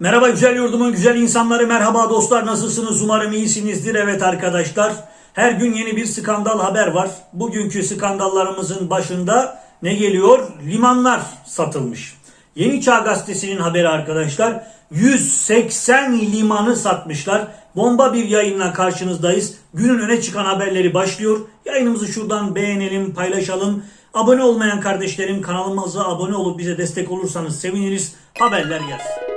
Merhaba güzel yurdumun güzel insanları, merhaba dostlar nasılsınız? Umarım iyisinizdir. Evet arkadaşlar, her gün yeni bir skandal haber var. Bugünkü skandallarımızın başında ne geliyor? Limanlar satılmış. Yeni Çağ Gazetesi'nin haberi arkadaşlar. 180 limanı satmışlar. Bomba bir yayınla karşınızdayız. Günün öne çıkan haberleri başlıyor. Yayınımızı şuradan beğenelim, paylaşalım. Abone olmayan kardeşlerim kanalımıza abone olup bize destek olursanız seviniriz. Haberler gelsin.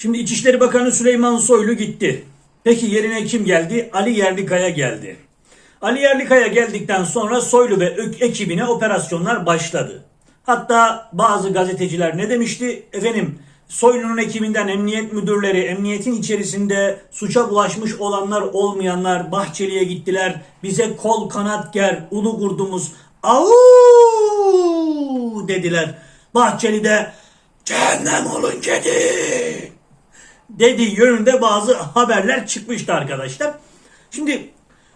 Şimdi İçişleri Bakanı Süleyman Soylu gitti. Peki yerine kim geldi? Ali Yerlikaya geldi. Ali Yerlikaya geldikten sonra Soylu ve ekibine operasyonlar başladı. Hatta bazı gazeteciler ne demişti? Efendim Soylu'nun ekibinden emniyet müdürleri, emniyetin içerisinde suça bulaşmış olanlar olmayanlar Bahçeli'ye gittiler. Bize kol kanat ger, ulu kurdumuz au dediler. Bahçeli de cehennem olun kedi dediği yönünde bazı haberler çıkmıştı arkadaşlar. Şimdi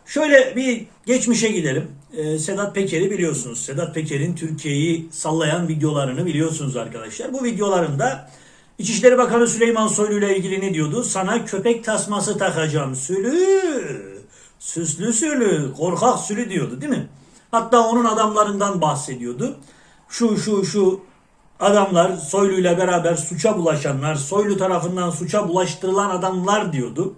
şöyle bir geçmişe gidelim. Ee, Sedat Peker'i biliyorsunuz. Sedat Peker'in Türkiye'yi sallayan videolarını biliyorsunuz arkadaşlar. Bu videolarında İçişleri Bakanı Süleyman Soylu ile ilgili ne diyordu? Sana köpek tasması takacağım sülü. Süslü sülü, korkak sülü diyordu değil mi? Hatta onun adamlarından bahsediyordu. Şu şu şu adamlar Soylu ile beraber suça bulaşanlar, Soylu tarafından suça bulaştırılan adamlar diyordu.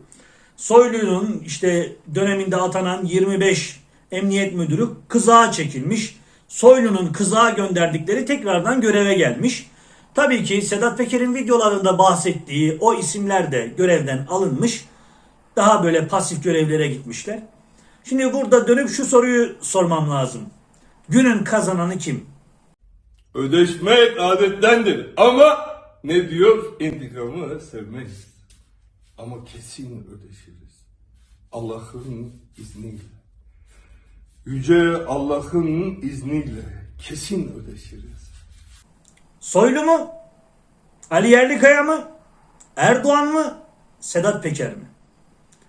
Soylu'nun işte döneminde atanan 25 emniyet müdürü kızağa çekilmiş. Soylu'nun kızağa gönderdikleri tekrardan göreve gelmiş. Tabii ki Sedat Peker'in videolarında bahsettiği o isimler de görevden alınmış. Daha böyle pasif görevlere gitmişler. Şimdi burada dönüp şu soruyu sormam lazım. Günün kazananı kim? Ödeşmek adettendir ama ne diyor? İntikamı sevmeyiz. Ama kesin ödeşiriz. Allah'ın izniyle. Yüce Allah'ın izniyle kesin ödeşiriz. Soylu mu? Ali Yerlikaya mı? Erdoğan mı? Sedat Peker mi?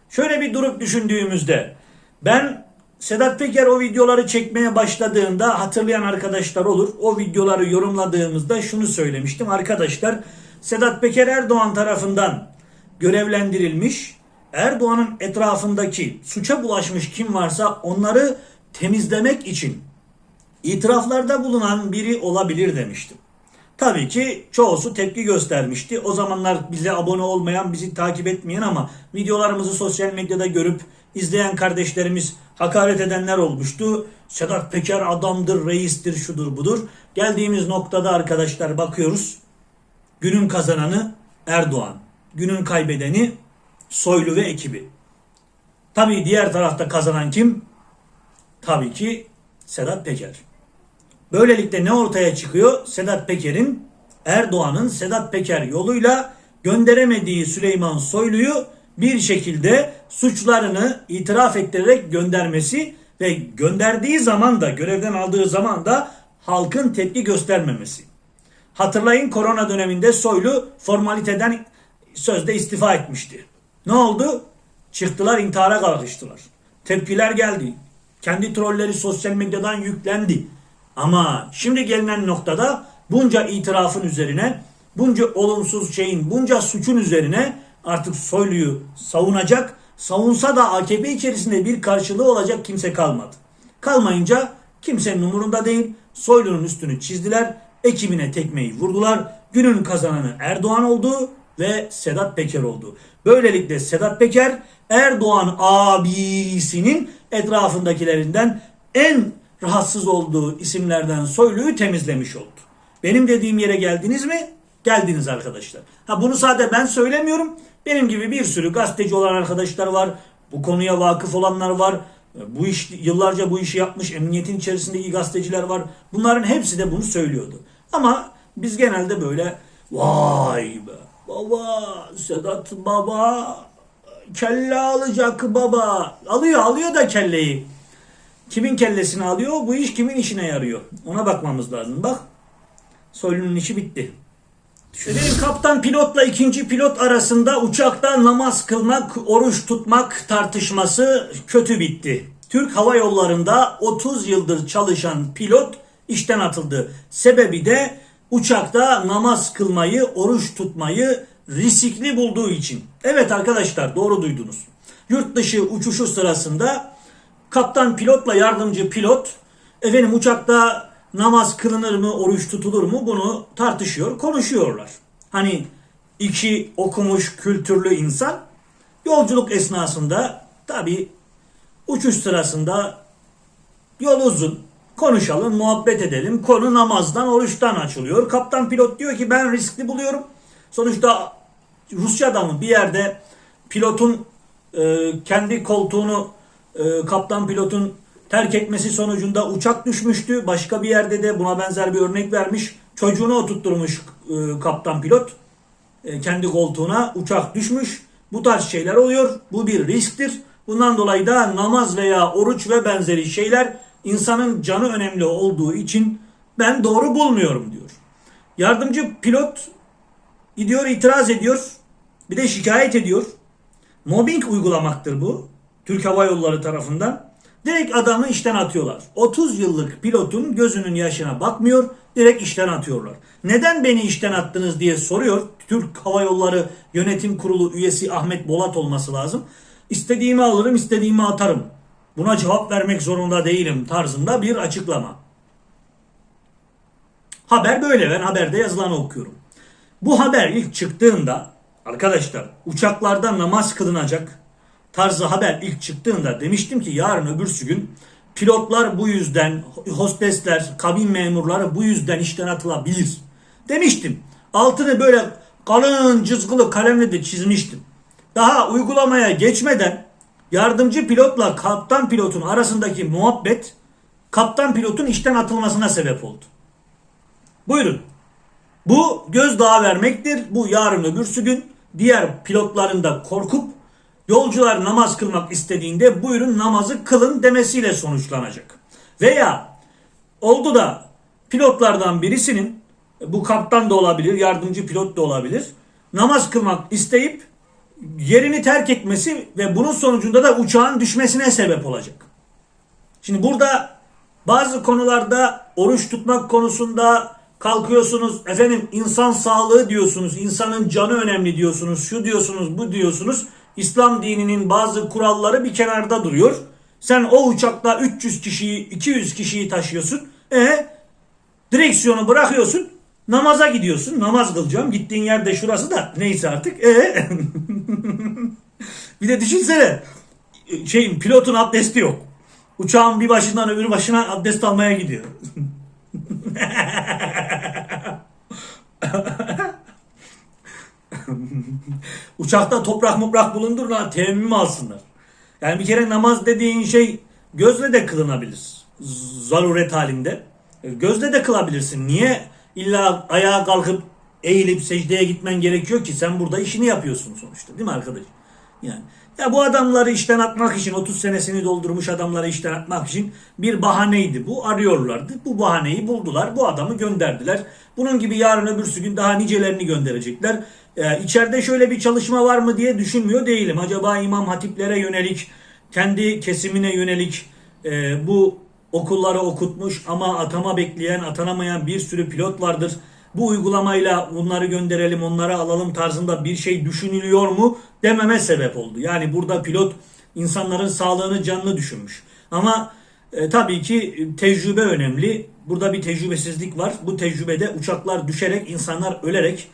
Şöyle bir durup düşündüğümüzde ben Sedat Peker o videoları çekmeye başladığında hatırlayan arkadaşlar olur. O videoları yorumladığımızda şunu söylemiştim. Arkadaşlar Sedat Peker Erdoğan tarafından görevlendirilmiş. Erdoğan'ın etrafındaki suça bulaşmış kim varsa onları temizlemek için itiraflarda bulunan biri olabilir demiştim. Tabii ki çoğusu tepki göstermişti. O zamanlar bize abone olmayan, bizi takip etmeyen ama videolarımızı sosyal medyada görüp izleyen kardeşlerimiz hakaret edenler olmuştu. Sedat Peker adamdır, reistir, şudur budur. Geldiğimiz noktada arkadaşlar bakıyoruz. Günün kazananı Erdoğan. Günün kaybedeni Soylu ve ekibi. Tabii diğer tarafta kazanan kim? Tabii ki Sedat Peker. Böylelikle ne ortaya çıkıyor? Sedat Peker'in Erdoğan'ın Sedat Peker yoluyla gönderemediği Süleyman Soylu'yu bir şekilde suçlarını itiraf ettirerek göndermesi ve gönderdiği zaman da görevden aldığı zaman da halkın tepki göstermemesi. Hatırlayın korona döneminde Soylu formaliteden sözde istifa etmişti. Ne oldu? Çıktılar intihara kalkıştılar. Tepkiler geldi. Kendi trolleri sosyal medyadan yüklendi. Ama şimdi gelinen noktada bunca itirafın üzerine, bunca olumsuz şeyin, bunca suçun üzerine artık Soylu'yu savunacak, savunsa da AKP içerisinde bir karşılığı olacak kimse kalmadı. Kalmayınca kimsenin umurunda değil, Soylu'nun üstünü çizdiler, ekibine tekmeyi vurdular. Günün kazananı Erdoğan oldu ve Sedat Peker oldu. Böylelikle Sedat Peker Erdoğan abisinin etrafındakilerinden en rahatsız olduğu isimlerden Soylu'yu temizlemiş oldu. Benim dediğim yere geldiniz mi? Geldiniz arkadaşlar. Ha bunu sadece ben söylemiyorum. Benim gibi bir sürü gazeteci olan arkadaşlar var. Bu konuya vakıf olanlar var. Bu iş yıllarca bu işi yapmış emniyetin içerisindeki gazeteciler var. Bunların hepsi de bunu söylüyordu. Ama biz genelde böyle vay be baba Sedat baba kelle alacak baba alıyor alıyor da kelleyi. Kimin kellesini alıyor? Bu iş kimin işine yarıyor? Ona bakmamız lazım. Bak. Soylu'nun işi bitti. Efendim kaptan pilotla ikinci pilot arasında uçakta namaz kılmak, oruç tutmak tartışması kötü bitti. Türk Hava Yolları'nda 30 yıldır çalışan pilot işten atıldı. Sebebi de uçakta namaz kılmayı, oruç tutmayı riskli bulduğu için. Evet arkadaşlar doğru duydunuz. Yurt dışı uçuşu sırasında kaptan pilotla yardımcı pilot efendim uçakta namaz kılınır mı, oruç tutulur mu bunu tartışıyor, konuşuyorlar. Hani iki okumuş kültürlü insan yolculuk esnasında tabi uçuş sırasında yol uzun konuşalım muhabbet edelim konu namazdan oruçtan açılıyor. Kaptan pilot diyor ki ben riskli buluyorum. Sonuçta Rusya'da mı bir yerde pilotun e, kendi koltuğunu e, kaptan pilotun terk etmesi sonucunda uçak düşmüştü. Başka bir yerde de buna benzer bir örnek vermiş. Çocuğunu oturtturmuş e, kaptan pilot e, kendi koltuğuna uçak düşmüş. Bu tarz şeyler oluyor. Bu bir risktir. Bundan dolayı da namaz veya oruç ve benzeri şeyler insanın canı önemli olduğu için ben doğru bulmuyorum diyor. Yardımcı pilot gidiyor itiraz ediyor. Bir de şikayet ediyor. Mobbing uygulamaktır bu. Türk Hava Yolları tarafından. Direkt adamı işten atıyorlar. 30 yıllık pilotun gözünün yaşına bakmıyor. Direkt işten atıyorlar. Neden beni işten attınız diye soruyor. Türk Hava Yolları Yönetim Kurulu üyesi Ahmet Bolat olması lazım. İstediğimi alırım, istediğimi atarım. Buna cevap vermek zorunda değilim tarzında bir açıklama. Haber böyle. Ben haberde yazılanı okuyorum. Bu haber ilk çıktığında arkadaşlar uçaklarda namaz kılınacak tarzı haber ilk çıktığında demiştim ki yarın öbürsü gün pilotlar bu yüzden hostesler, kabin memurları bu yüzden işten atılabilir. Demiştim. Altını böyle kalın cızgılı kalemle de çizmiştim. Daha uygulamaya geçmeden yardımcı pilotla kaptan pilotun arasındaki muhabbet kaptan pilotun işten atılmasına sebep oldu. Buyurun. Bu gözdağı vermektir. Bu yarın öbürsü gün diğer pilotların da korkup yolcular namaz kılmak istediğinde buyurun namazı kılın demesiyle sonuçlanacak. Veya oldu da pilotlardan birisinin bu kaptan da olabilir, yardımcı pilot da olabilir. Namaz kılmak isteyip yerini terk etmesi ve bunun sonucunda da uçağın düşmesine sebep olacak. Şimdi burada bazı konularda oruç tutmak konusunda kalkıyorsunuz efendim insan sağlığı diyorsunuz, insanın canı önemli diyorsunuz, şu diyorsunuz, bu diyorsunuz. İslam dininin bazı kuralları bir kenarda duruyor. Sen o uçakta 300 kişiyi, 200 kişiyi taşıyorsun. E direksiyonu bırakıyorsun. Namaza gidiyorsun. Namaz kılacağım. Gittiğin yerde şurası da neyse artık. E bir de düşünsene şeyin pilotun abdesti yok. Uçağın bir başından öbür başına abdest almaya gidiyor. Uçakta toprak moprak bulundur lan temmim alsınlar. Yani bir kere namaz dediğin şey gözle de kılınabilir. Zaruret halinde. Gözle de kılabilirsin. Niye illa ayağa kalkıp eğilip secdeye gitmen gerekiyor ki sen burada işini yapıyorsun sonuçta değil mi arkadaş? Yani ya bu adamları işten atmak için 30 senesini doldurmuş adamları işten atmak için bir bahaneydi bu. Arıyorlardı. Bu bahaneyi buldular. Bu adamı gönderdiler. Bunun gibi yarın öbürsü gün daha nicelerini gönderecekler. Ee, içeride şöyle bir çalışma var mı diye düşünmüyor değilim. Acaba imam hatiplere yönelik, kendi kesimine yönelik e, bu okulları okutmuş ama atama bekleyen, atanamayan bir sürü pilot vardır. Bu uygulamayla bunları gönderelim, onları alalım tarzında bir şey düşünülüyor mu dememe sebep oldu. Yani burada pilot insanların sağlığını, canını düşünmüş. Ama e, tabii ki tecrübe önemli. Burada bir tecrübesizlik var. Bu tecrübede uçaklar düşerek, insanlar ölerek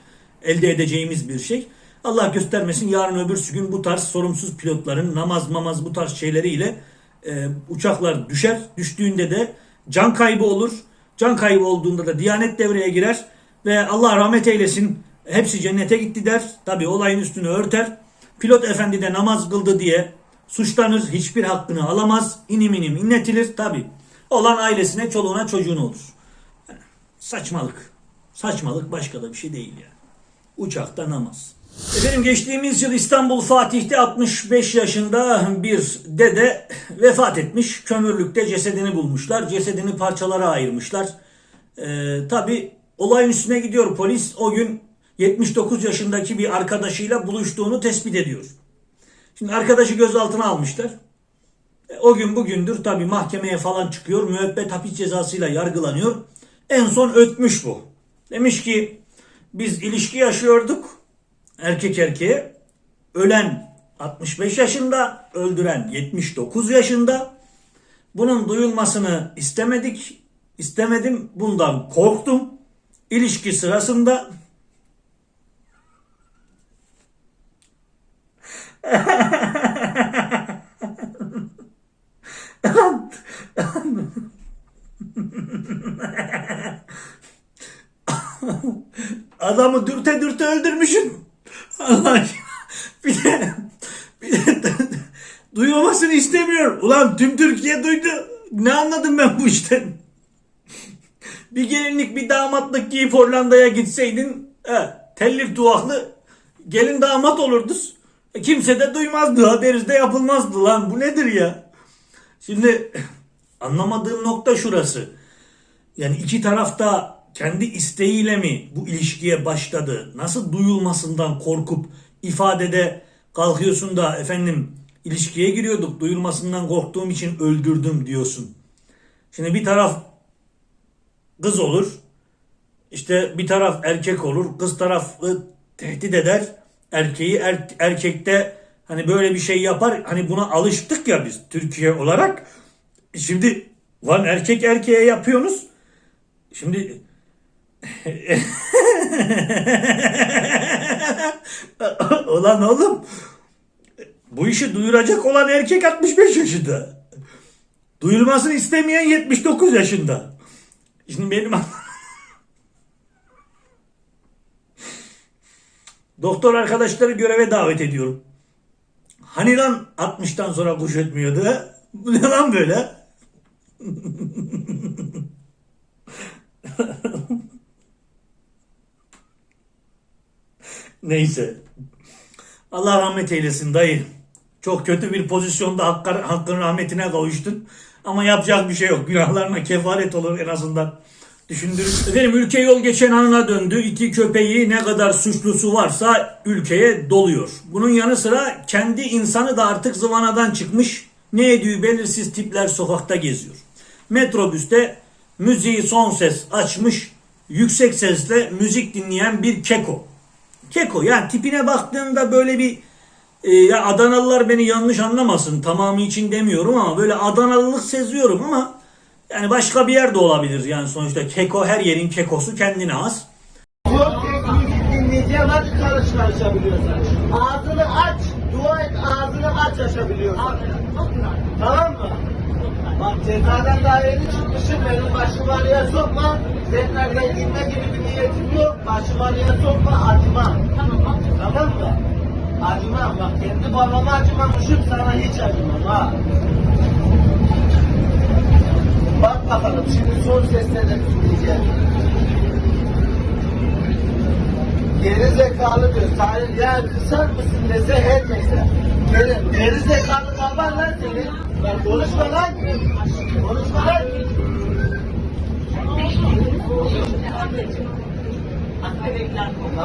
elde edeceğimiz bir şey. Allah göstermesin yarın öbürsü gün bu tarz sorumsuz pilotların namaz mamaz bu tarz şeyleriyle e, uçaklar düşer. Düştüğünde de can kaybı olur. Can kaybı olduğunda da Diyanet devreye girer ve Allah rahmet eylesin hepsi cennete gitti der. Tabi olayın üstünü örter. Pilot efendi de namaz kıldı diye suçlanır. Hiçbir hakkını alamaz. İnim inim inletilir. Tabi olan ailesine, çoluğuna, çocuğuna olur. Saçmalık. Saçmalık başka da bir şey değil yani. Uçakta namaz. Efendim geçtiğimiz yıl İstanbul Fatih'te 65 yaşında bir dede vefat etmiş. Kömürlükte cesedini bulmuşlar. Cesedini parçalara ayırmışlar. Ee, Tabi olayın üstüne gidiyor polis. O gün 79 yaşındaki bir arkadaşıyla buluştuğunu tespit ediyor. Şimdi arkadaşı gözaltına almışlar. E, O gün bugündür tabi mahkemeye falan çıkıyor. Müebbet hapis cezasıyla yargılanıyor. En son ötmüş bu. Demiş ki biz ilişki yaşıyorduk erkek erkeğe. Ölen 65 yaşında, öldüren 79 yaşında. Bunun duyulmasını istemedik. istemedim. Bundan korktum. İlişki sırasında adamı dürte dürte öldürmüşüm. Allah. Bir de, bir de duyulmasını istemiyor. Ulan tüm Türkiye duydu. Ne anladım ben bu işten? Bir gelinlik bir damatlık giyip Hollanda'ya gitseydin he, tellif duaklı gelin damat olurduz. E, Kimse de duymazdı. Haberiz de yapılmazdı lan. Bu nedir ya? Şimdi anlamadığım nokta şurası. Yani iki tarafta kendi isteğiyle mi bu ilişkiye başladı? Nasıl duyulmasından korkup ifadede kalkıyorsun da efendim ilişkiye giriyorduk duyulmasından korktuğum için öldürdüm diyorsun. Şimdi bir taraf kız olur. İşte bir taraf erkek olur. Kız tarafı tehdit eder. Erkeği er, erkekte hani böyle bir şey yapar. Hani buna alıştık ya biz Türkiye olarak. Şimdi lan erkek erkeğe yapıyorsunuz. Şimdi Ulan oğlum bu işi duyuracak olan erkek 65 yaşında. Duyulmasını istemeyen 79 yaşında. Şimdi benim Doktor arkadaşları göreve davet ediyorum. Hani lan 60'tan sonra kuş ötmüyordu? ha? Bu ne lan böyle? Neyse. Allah rahmet eylesin dayı. Çok kötü bir pozisyonda hakkın, hakkın rahmetine kavuştun. Ama yapacak bir şey yok. Günahlarına kefaret olur en azından. Düşündürür. Efendim ülke yol geçen anına döndü. İki köpeği ne kadar suçlusu varsa ülkeye doluyor. Bunun yanı sıra kendi insanı da artık zıvanadan çıkmış. Ne ediyor belirsiz tipler sokakta geziyor. Metrobüste müziği son ses açmış. Yüksek sesle müzik dinleyen bir keko. Keko yani tipine baktığında böyle bir e, ya Adanalılar beni yanlış anlamasın tamamı için demiyorum ama böyle Adanalılık seziyorum ama yani başka bir yerde olabilir yani sonuçta keko her yerin kekosu kendine az. Dinleyeceğim aç karış karışabiliyorsun. Ağzını aç, dua et ağzını aç açabiliyorsun. Tamam mı? Bak cezadan daha yeni çıkmışım benim başımı araya sokma. Tekrardan gitme gibi bir niyetim yok. Başımı araya sokma acımam. Tamam mı? Acımam bak kendi babama acımamışım sana hiç acımam ha. Bak bakalım şimdi son sesle de dinleyeceğim. Geri zekalı diyor. Tarih ya kısar mısın dese her neyse. Geri, geri zekalı kapan lan seni. Lan konuşma lan.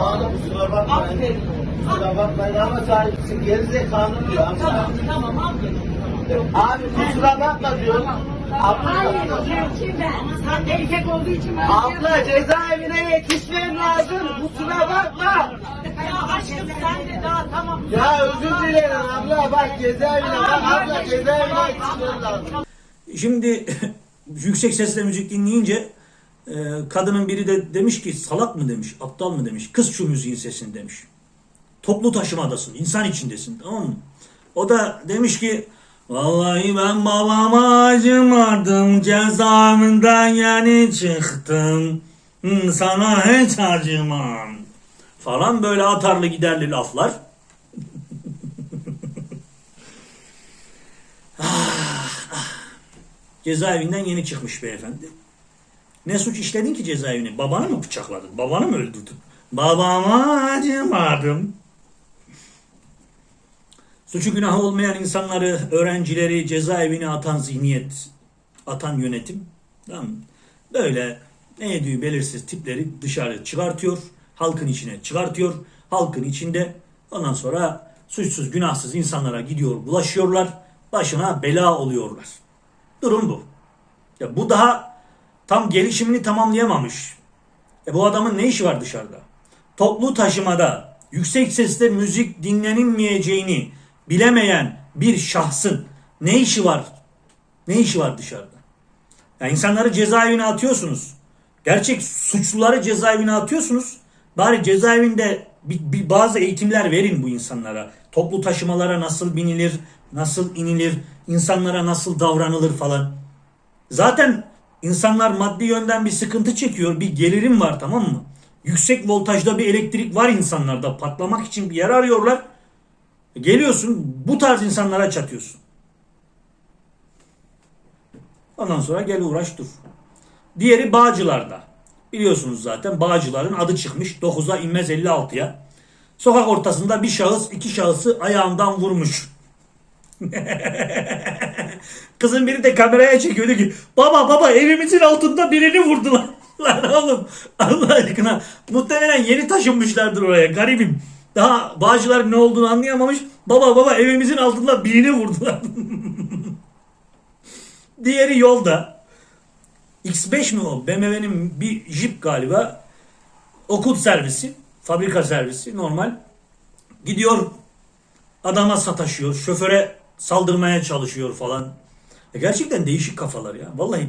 Oğlum kusura bakmayın. Ama sahipsin. Geri zekalı diyor. Tamam Tamam aferin. Abi kusura bakma diyor. Hayır, gerçi ben. Sen erkek olduğu için ben abla cezaevine yetişmem lazım. Kusura bakma. Ya aşkım sen de daha tamam. Ya özür dilerim abla bak cezaevine bak abla cezaevine yetişmem lazım. Şimdi yüksek sesle müzik dinleyince e, kadının biri de demiş ki salak mı demiş, aptal mı demiş, kız şu müziğin sesini demiş. Toplu taşımadasın, insan içindesin tamam mı? O da demiş ki Vallahi ben babama acımadım cezaevinden yeni çıktım sana hiç acımam falan böyle atarlı giderli laflar. Cezaevinden yeni çıkmış beyefendi. Ne suç işledin ki cezaevine? Babanı mı bıçakladın? Babanı mı öldürdün? Babama acımadım. Suçu günahı olmayan insanları, öğrencileri cezaevine atan zihniyet, atan yönetim. Tamam? Böyle ne ediyor belirsiz tipleri dışarı çıkartıyor. Halkın içine çıkartıyor. Halkın içinde ondan sonra suçsuz günahsız insanlara gidiyor bulaşıyorlar. Başına bela oluyorlar. Durum bu. Ya bu daha tam gelişimini tamamlayamamış. E bu adamın ne işi var dışarıda? Toplu taşımada yüksek sesle müzik dinlenilmeyeceğini bilemeyen bir şahsın ne işi var? Ne işi var dışarıda? Ya insanları cezaevine atıyorsunuz. Gerçek suçluları cezaevine atıyorsunuz. Bari cezaevinde bir, bir bazı eğitimler verin bu insanlara. Toplu taşımalara nasıl binilir, nasıl inilir, insanlara nasıl davranılır falan. Zaten insanlar maddi yönden bir sıkıntı çekiyor. Bir gelirim var tamam mı? Yüksek voltajda bir elektrik var insanlarda. Patlamak için bir yer arıyorlar. Geliyorsun bu tarz insanlara çatıyorsun. Ondan sonra gel uğraş dur. Diğeri Bağcılar'da. Biliyorsunuz zaten Bağcılar'ın adı çıkmış. 9'a inmez 56'ya. Sokak ortasında bir şahıs iki şahısı ayağından vurmuş. Kızın biri de kameraya çekiyordu ki baba baba evimizin altında birini vurdular. Lan oğlum Allah aşkına muhtemelen yeni taşınmışlardır oraya garibim. Daha Bağcılar ne olduğunu anlayamamış. Baba baba evimizin altında birini vurdular. Diğeri yolda. X5 mi o? BMW'nin bir Jeep galiba. Okul servisi. Fabrika servisi normal. Gidiyor adama sataşıyor. Şoföre saldırmaya çalışıyor falan. E gerçekten değişik kafalar ya. Vallahi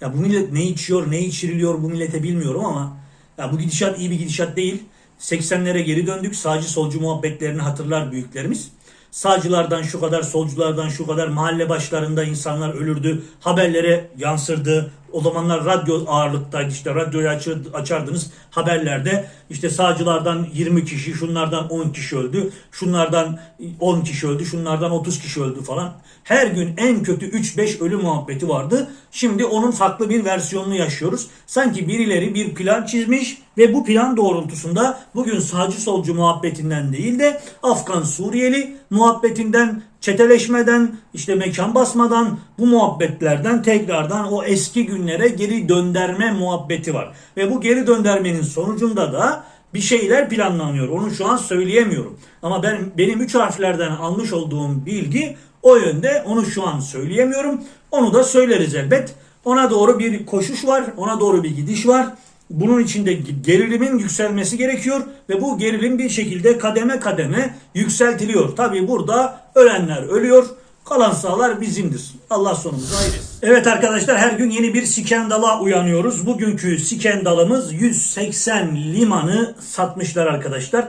ya bu millet ne içiyor, ne içiriliyor bu millete bilmiyorum ama ya bu gidişat iyi bir gidişat değil. 80'lere geri döndük. Sağcı solcu muhabbetlerini hatırlar büyüklerimiz. Sağcılardan şu kadar, solculardan şu kadar mahalle başlarında insanlar ölürdü. Haberlere yansırdı. O zamanlar radyo ağırlıktaydı. İşte radyoyu açır, açardınız. Haberlerde işte sağcılardan 20 kişi, şunlardan 10 kişi öldü. Şunlardan 10 kişi öldü, şunlardan 30 kişi öldü falan. Her gün en kötü 3-5 ölü muhabbeti vardı. Şimdi onun farklı bir versiyonunu yaşıyoruz. Sanki birileri bir plan çizmiş ve bu plan doğrultusunda bugün sağcı solcu muhabbetinden değil de Afgan Suriyeli muhabbetinden çeteleşmeden işte mekan basmadan bu muhabbetlerden tekrardan o eski günlere geri dönderme muhabbeti var. Ve bu geri döndermenin sonucunda da bir şeyler planlanıyor. Onu şu an söyleyemiyorum. Ama ben benim üç harflerden almış olduğum bilgi o yönde. Onu şu an söyleyemiyorum. Onu da söyleriz elbet. Ona doğru bir koşuş var. Ona doğru bir gidiş var. Bunun içinde gerilimin yükselmesi gerekiyor ve bu gerilim bir şekilde kademe kademe yükseltiliyor. Tabi burada ölenler ölüyor, kalan sağlar bizimdir. Allah sonumuzu hayır. Evet arkadaşlar her gün yeni bir skandala uyanıyoruz. Bugünkü skandalımız 180 limanı satmışlar arkadaşlar.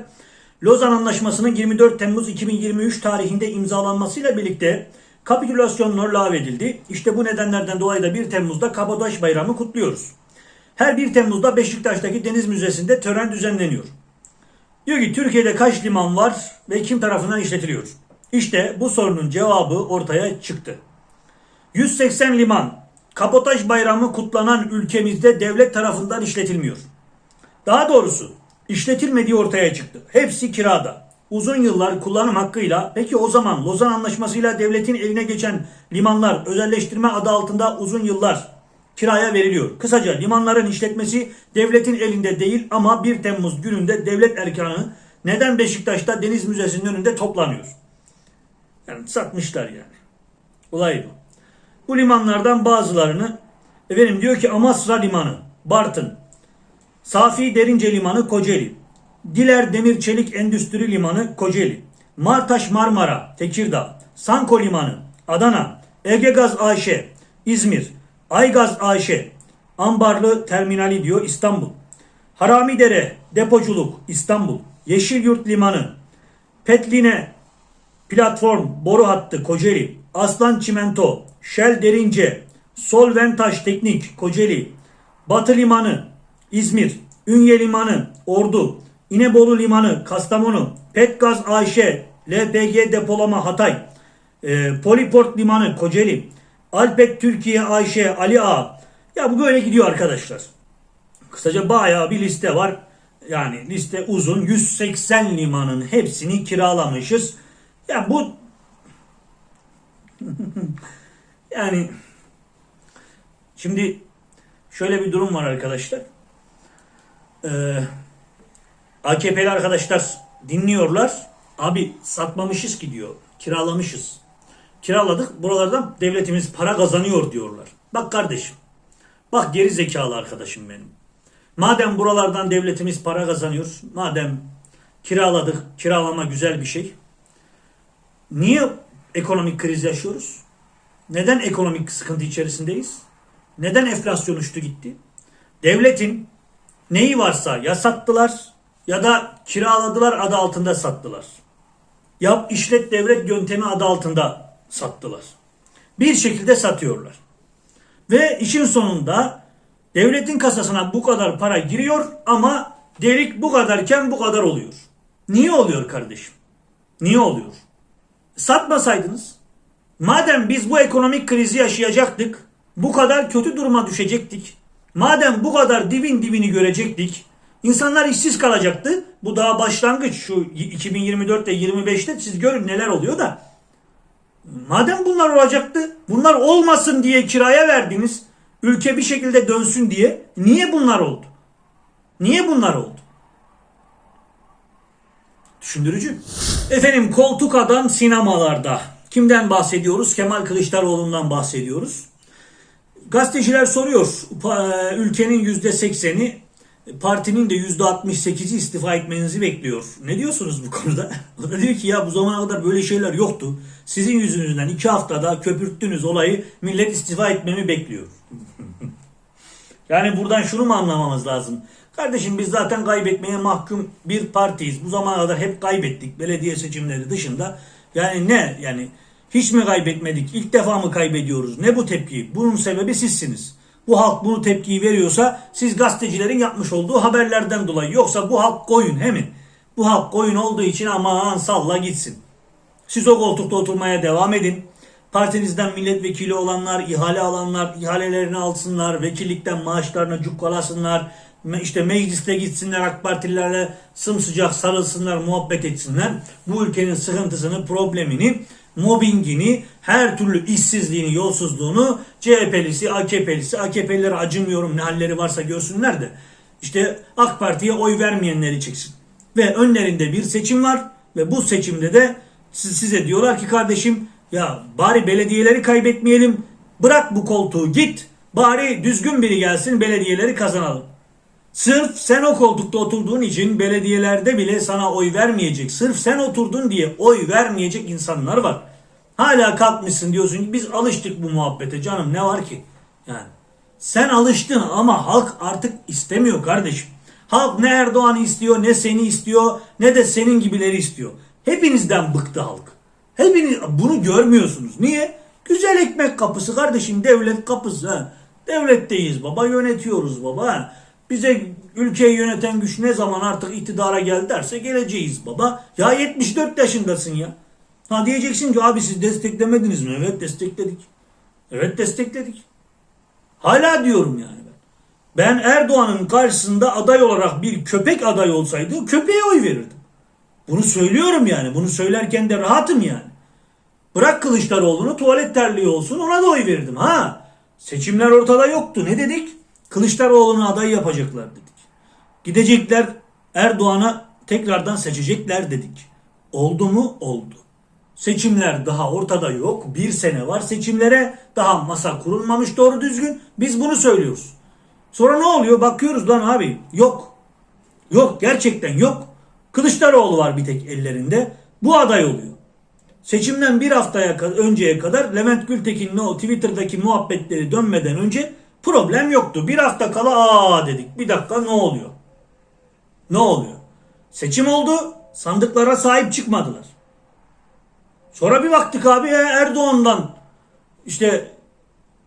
Lozan Anlaşması'nın 24 Temmuz 2023 tarihinde imzalanmasıyla birlikte kapitülasyonlar lağvedildi. İşte bu nedenlerden dolayı da 1 Temmuz'da Kabataş Bayramı kutluyoruz. Her 1 Temmuz'da Beşiktaş'taki Deniz Müzesi'nde tören düzenleniyor. Diyor ki Türkiye'de kaç liman var ve kim tarafından işletiliyor? İşte bu sorunun cevabı ortaya çıktı. 180 liman, kapotaj bayramı kutlanan ülkemizde devlet tarafından işletilmiyor. Daha doğrusu işletilmediği ortaya çıktı. Hepsi kirada. Uzun yıllar kullanım hakkıyla peki o zaman Lozan Anlaşması'yla devletin eline geçen limanlar özelleştirme adı altında uzun yıllar kiraya veriliyor. Kısaca limanların işletmesi devletin elinde değil ama 1 Temmuz gününde devlet erkanı neden Beşiktaş'ta Deniz Müzesi'nin önünde toplanıyor? Yani satmışlar yani. Olay bu. Bu limanlardan bazılarını efendim diyor ki Amasra Limanı, Bartın, Safi Derince Limanı Kocaeli, Diler Demir Çelik Endüstri Limanı Kocaeli, Martaş Marmara Tekirdağ, Sanko Limanı Adana, Ege Gaz AŞ İzmir, Aygaz AŞ Ambarlı Terminali diyor İstanbul, Haramidere Depoculuk İstanbul, Yeşilyurt Limanı, Petline Platform Boru Hattı Kocaeli, Aslan Çimento, Shell Derince, Solventaş Teknik Kocaeli, Batı Limanı İzmir, Ünye Limanı Ordu, İnebolu Limanı Kastamonu, Petgaz AŞ, LPG Depolama Hatay, e, Poliport Limanı Kocaeli, Alpek Türkiye AŞ Ali Ağa. Ya bu böyle gidiyor arkadaşlar. Kısaca bayağı bir liste var. Yani liste uzun. 180 limanın hepsini kiralamışız. Ya bu yani şimdi şöyle bir durum var arkadaşlar. Ee, AKP'li arkadaşlar dinliyorlar. Abi satmamışız ki diyor. Kiralamışız. Kiraladık. Buralardan devletimiz para kazanıyor diyorlar. Bak kardeşim. Bak geri zekalı arkadaşım benim. Madem buralardan devletimiz para kazanıyor, madem kiraladık, kiralama güzel bir şey. Niye ekonomik kriz yaşıyoruz? Neden ekonomik sıkıntı içerisindeyiz? Neden enflasyon uçtu gitti? Devletin neyi varsa ya sattılar ya da kiraladılar adı altında sattılar. Yap işlet devlet yöntemi adı altında sattılar. Bir şekilde satıyorlar. Ve işin sonunda devletin kasasına bu kadar para giriyor ama delik bu kadarken bu kadar oluyor. Niye oluyor kardeşim? Niye oluyor? Satmasaydınız, madem biz bu ekonomik krizi yaşayacaktık, bu kadar kötü duruma düşecektik, madem bu kadar dibin dibini görecektik, insanlar işsiz kalacaktı. Bu daha başlangıç şu 2024'te 25'te siz görün neler oluyor da. Madem bunlar olacaktı, bunlar olmasın diye kiraya verdiniz, ülke bir şekilde dönsün diye niye bunlar oldu? Niye bunlar oldu? Düşündürücü. Efendim koltuk adam sinemalarda. Kimden bahsediyoruz? Kemal Kılıçdaroğlu'ndan bahsediyoruz. Gazeteciler soruyor. Ülkenin yüzde sekseni partinin de yüzde 68'i istifa etmenizi bekliyor. Ne diyorsunuz bu konuda? O da diyor ki ya bu zamana kadar böyle şeyler yoktu. Sizin yüzünüzden iki haftada köpürttünüz olayı millet istifa etmemi bekliyor. Yani buradan şunu mu anlamamız lazım? Kardeşim biz zaten kaybetmeye mahkum bir partiyiz. Bu zamana kadar hep kaybettik belediye seçimleri dışında. Yani ne? Yani hiç mi kaybetmedik? İlk defa mı kaybediyoruz? Ne bu tepki? Bunun sebebi sizsiniz. Bu halk bunu tepkiyi veriyorsa siz gazetecilerin yapmış olduğu haberlerden dolayı. Yoksa bu halk koyun he mi? Bu halk koyun olduğu için aman salla gitsin. Siz o koltukta oturmaya devam edin. Partinizden milletvekili olanlar, ihale alanlar ihalelerini alsınlar. Vekillikten maaşlarını cukkalasınlar. İşte mecliste gitsinler AK Partililerle sımsıcak sarılsınlar, muhabbet etsinler. Bu ülkenin sıkıntısını, problemini, mobbingini, her türlü işsizliğini, yolsuzluğunu CHP'lisi, AKP'lisi, AKP'lilere acımıyorum ne halleri varsa görsünler de. İşte AK Parti'ye oy vermeyenleri çeksin. Ve önlerinde bir seçim var ve bu seçimde de siz- size diyorlar ki kardeşim ya bari belediyeleri kaybetmeyelim. Bırak bu koltuğu git. Bari düzgün biri gelsin belediyeleri kazanalım. Sırf sen o koltukta oturduğun için belediyelerde bile sana oy vermeyecek. Sırf sen oturdun diye oy vermeyecek insanlar var. Hala kalkmışsın diyorsun ki biz alıştık bu muhabbete canım ne var ki? Yani sen alıştın ama halk artık istemiyor kardeşim. Halk ne Erdoğan'ı istiyor ne seni istiyor ne de senin gibileri istiyor. Hepinizden bıktı halk. Hepiniz bunu görmüyorsunuz. Niye? Güzel ekmek kapısı kardeşim devlet kapısı. Devletteyiz baba yönetiyoruz baba. Bize ülkeyi yöneten güç ne zaman artık iktidara gel derse geleceğiz baba. Ya 74 yaşındasın ya. Ha diyeceksin ki abi siz desteklemediniz mi? Evet destekledik. Evet destekledik. Hala diyorum yani ben. Ben Erdoğan'ın karşısında aday olarak bir köpek aday olsaydı köpeğe oy verirdim. Bunu söylüyorum yani. Bunu söylerken de rahatım yani. Bırak Kılıçdaroğlu'nu tuvalet terliği olsun ona da oy verirdim. Ha seçimler ortada yoktu. Ne dedik? Kılıçdaroğlu'nu aday yapacaklar dedik. Gidecekler Erdoğan'a tekrardan seçecekler dedik. Oldu mu? Oldu. Seçimler daha ortada yok. Bir sene var seçimlere. Daha masa kurulmamış doğru düzgün. Biz bunu söylüyoruz. Sonra ne oluyor? Bakıyoruz lan abi. Yok. Yok gerçekten yok. Kılıçdaroğlu var bir tek ellerinde. Bu aday oluyor. Seçimden bir haftaya önceye kadar Levent Gültekin'in o Twitter'daki muhabbetleri dönmeden önce problem yoktu. Bir hafta kala aa dedik. Bir dakika ne oluyor? Ne oluyor? Seçim oldu. Sandıklara sahip çıkmadılar. Sonra bir baktık abi ya Erdoğan'dan işte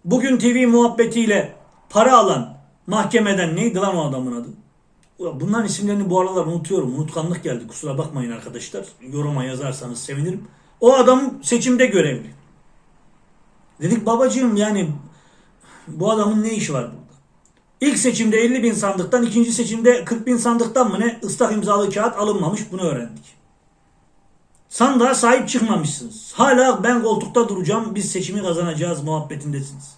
bugün TV muhabbetiyle para alan mahkemeden neydi lan o adamın adı? Bunların isimlerini bu aralar unutuyorum. Unutkanlık geldi. Kusura bakmayın arkadaşlar. Yoruma yazarsanız sevinirim. O adam seçimde görevli. Dedik babacığım yani bu adamın ne işi var burada? İlk seçimde 50 bin sandıktan, ikinci seçimde 40 bin sandıktan mı ne ıslak imzalı kağıt alınmamış bunu öğrendik. Sandığa sahip çıkmamışsınız. Hala ben koltukta duracağım biz seçimi kazanacağız muhabbetindesiniz.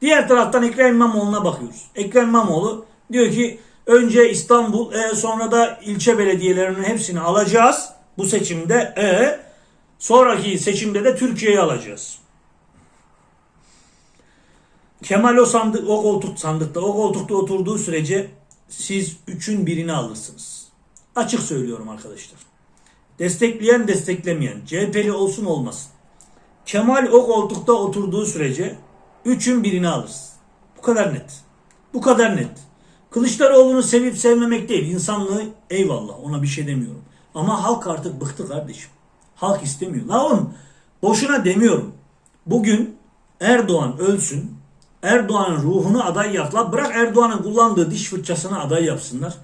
Diğer taraftan Ekrem İmamoğlu'na bakıyoruz. Ekrem İmamoğlu diyor ki önce İstanbul e, sonra da ilçe belediyelerinin hepsini alacağız bu seçimde. E, sonraki seçimde de Türkiye'yi alacağız. Kemal o sandık o koltuk sandıkta o koltukta oturduğu sürece siz üçün birini alırsınız. Açık söylüyorum arkadaşlar. Destekleyen desteklemeyen CHP'li olsun olmasın. Kemal o koltukta oturduğu sürece üçün birini alırız. Bu kadar net. Bu kadar net. Kılıçdaroğlu'nu sevip sevmemek değil. insanlığı eyvallah ona bir şey demiyorum. Ama halk artık bıktı kardeşim. Halk istemiyor. La oğlum boşuna demiyorum. Bugün Erdoğan ölsün. Erdoğan'ın ruhunu aday yap. La bırak Erdoğan'ın kullandığı diş fırçasına aday yapsınlar.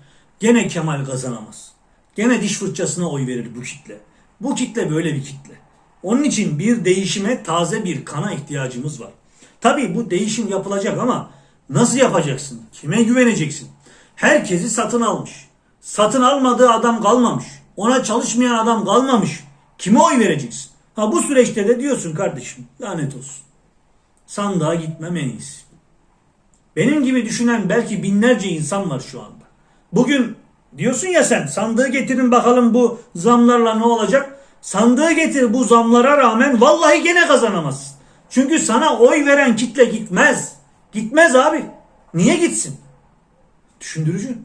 Gene Kemal kazanamaz. Gene diş fırçasına oy verir bu kitle. Bu kitle böyle bir kitle. Onun için bir değişime taze bir kana ihtiyacımız var. Tabii bu değişim yapılacak ama nasıl yapacaksın? Kime güveneceksin? Herkesi satın almış. Satın almadığı adam kalmamış. Ona çalışmayan adam kalmamış. Kime oy vereceksin? Ha bu süreçte de diyorsun kardeşim lanet olsun. Sandığa gitmem en iyisi. Benim gibi düşünen belki binlerce insan var şu anda. Bugün diyorsun ya sen sandığı getirin bakalım bu zamlarla ne olacak? Sandığı getir bu zamlara rağmen vallahi gene kazanamazsın. Çünkü sana oy veren kitle gitmez. Gitmez abi. Niye gitsin? Düşündürücü.